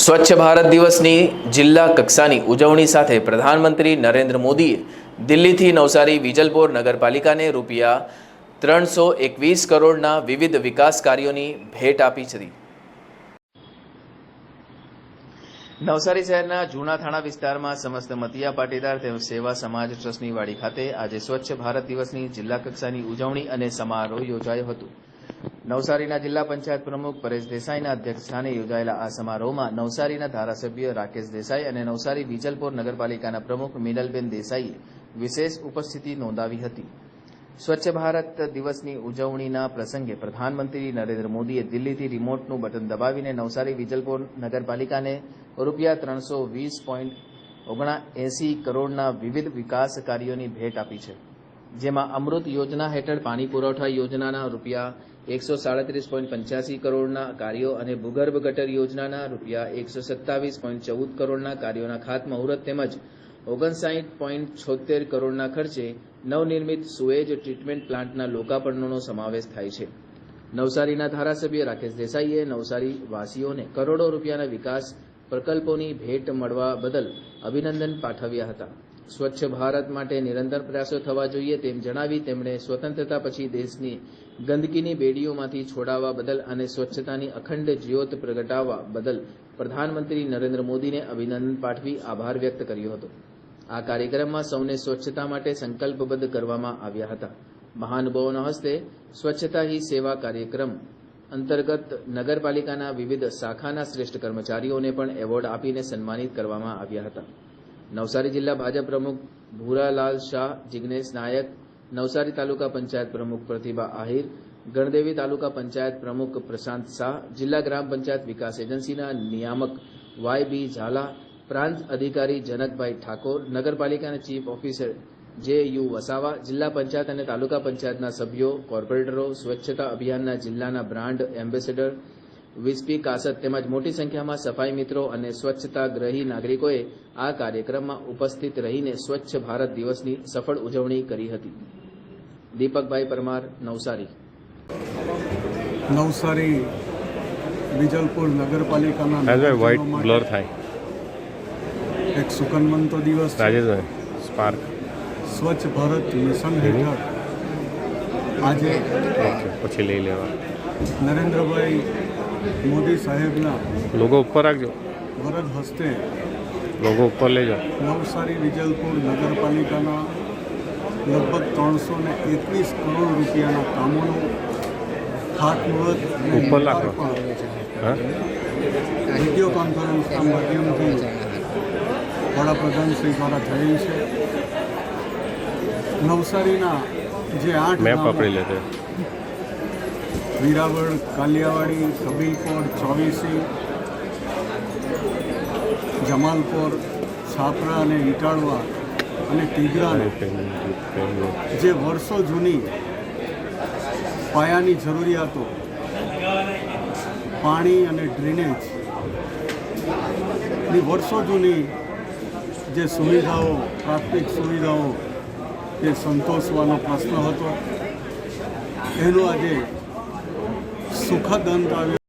સ્વચ્છ ભારત દિવસની જિલ્લા કક્ષાની ઉજવણી સાથે પ્રધાનમંત્રી નરેન્દ્ર મોદીએ દિલ્હીથી નવસારી વિજલપોર નગરપાલિકાને રૂપિયા ત્રણસો એકવીસ કરોડના વિવિધ વિકાસ કાર્યોની ભેટ આપી હતી નવસારી શહેરના જૂના થાણા વિસ્તારમાં સમસ્ત મતિયા પાટીદાર તેમજ સેવા સમાજ ટ્રસ્ટની વાડી ખાતે આજે સ્વચ્છ ભારત દિવસની જિલ્લા કક્ષાની ઉજવણી અને સમારોહ યોજાયો હતો. નવસારીના જિલ્લા પંચાયત પ્રમુખ પરેશ દેસાઈના અધ્યક્ષસ્થાને યોજાયેલા આ સમારોહમાં નવસારીના ધારાસભ્ય રાકેશ દેસાઈ અને નવસારી વિજલપોર નગરપાલિકાના પ્રમુખ મિનલબેન દેસાઈએ વિશેષ ઉપસ્થિતિ નોંધાવી હતી. સ્વચ્છ ભારત દિવસની ઉજવણીના પ્રસંગે પ્રધાનમંત્રી નરેન્દ્ર મોદીએ દિલ્હીથી રિમોટનું બટન દબાવીને નવસારી વિજલપોર નગરપાલિકાને રૂપિયા ત્રણસો વીસ પોઈન્ટ ઓગણા એંસી કરોડના વિવિધ વિકાસ કાર્યોની ભેટ આપી છે. જેમાં અમૃત યોજના હેઠળ પાણી પુરવઠા યોજનાના રૂપિયા એકસો સાડત્રીસ પોઈન્ટ પંચ્યાસી કરોડના કાર્યો અને ભૂગર્ભ ગટર યોજનાના રૂપિયા એકસો સત્તાવીસ પોઈન્ટ ચૌદ કરોડના કાર્યોના ખાતમુહૂર્ત તેમજ ઓગણસાઠ પોઈન્ટ છોતેર કરોડના ખર્ચે નવનિર્મિત સુએજ ટ્રીટમેન્ટ પ્લાન્ટના લોકાર્પણનો સમાવેશ થાય છે. નવસારીના ધારાસભ્ય રાકેશ દેસાઈએ નવસારી વાસીઓને કરોડો રૂપિયાના વિકાસ પ્રકલ્પોની ભેટ મળવા બદલ અભિનંદન પાઠવ્યા હતા. સ્વચ્છ ભારત માટે નિરંતર પ્રયાસો થવા જોઈએ તેમ જણાવી તેમણે સ્વતંત્રતા પછી દેશની ગંદકીની બેડીઓમાંથી છોડાવવા બદલ અને સ્વચ્છતાની અખંડ જ્યોત પ્રગટાવવા બદલ પ્રધાનમંત્રી નરેન્દ્ર મોદીને અભિનંદન પાઠવી આભાર વ્યક્ત કર્યો હતો. આ કાર્યક્રમમાં સૌને સ્વચ્છતા માટે સંકલ્પબદ્ધ કરવામાં આવ્યા હતા. મહાનુભાવોના હસ્તે સ્વચ્છતા હી સેવા કાર્યક્રમ અંતર્ગત નગરપાલિકાના વિવિધ શાખાના શ્રેષ્ઠ કર્મચારીઓને પણ એવોર્ડ આપીને સન્માનિત કરવામાં આવ્યા હતા. નવસારી જિલ્લા ભાજપ પ્રમુખ ભૂરાલાલ શાહ, જિગ્નેશ નાયક, નવસારી તાલુકા પંચાયત પ્રમુખ પ્રતિભા આહિર, ગણદેવી તાલુકા પંચાયત પ્રમુખ પ્રશાંત શાહ, જિલ્લા ગ્રામ પંચાયત વિકાસ એજન્સીના નિયામક વાય બી ઝાલા, પ્રાંત અધિકારી જનકભાઈ ઠાકોર, નગરપાલિકાના chief officer J U Vasava, જિલ્લા પંચાયત અને તાલુકા પંચાયતના સભ્યો, કોર્પોરેટરો, સ્વચ્છતા અભિયાનના જિલ્લાના બ્રાન્ડ એમ્બેસેડર વિસ્પી કાસત તેમજ મોટી સંખ્યામાં સફાઈ મિત્રો અને સ્વચ્છતાગ્રહી નાગરિકોએ આ કાર્યક્રમમાં ઉપસ્થિત રહીને સ્વચ્છ ભારત દિવસની સફળ ઉજવણી કરી હતી. દીપકભાઈ પરમાર નવસારી. નવસારી વિજલપુર નગરપાલિકાના વ્હાઇટ બ્લર થાય. એક સુકનમંતો દિવસ. રાજેશભાઈ સ્પાર્ક સ્વચ્છ ભારત મિશન હેઠળ આજે પછી લઈ લેવા. નરેન્દ્રભાઈ મોદી સાહેબના લોગો ઉપર રાખજો. વરદ હસ્તે લોગો ઉપર લેજો. નવસારી વિજલપુર નગરપાલિકાના લગભગ ત્રણસો ને એકવીસ કરોડ રૂપિયાના કામોનું ખાતમુહૂર્ત ઉપર રાખો. લોકાર્પણ હા? વીડિયો કોન્ફરન્સના માધ્યમથી વડાપ્રધાન શ્રી દ્વારા થયેલ છે. નવસારીના જે આઠ મેપ પકડી લેતે. વીરાવળ કાલિયાવાડી કબીલપોર ચોવીસી જમાલપોર છાપરા અને ઇટાળવા અને ટીગરાને જે વર્ષો જૂની પાયાની જરૂરિયાતો પાણી અને ડ્રેનેજની વર્ષો જૂની જે સુવિધાઓ પ્રાથમિક સુવિધાઓ તે સંતોષવાનો પ્રશ્ન હતો. એનો આજે सुखद अंत दंतावे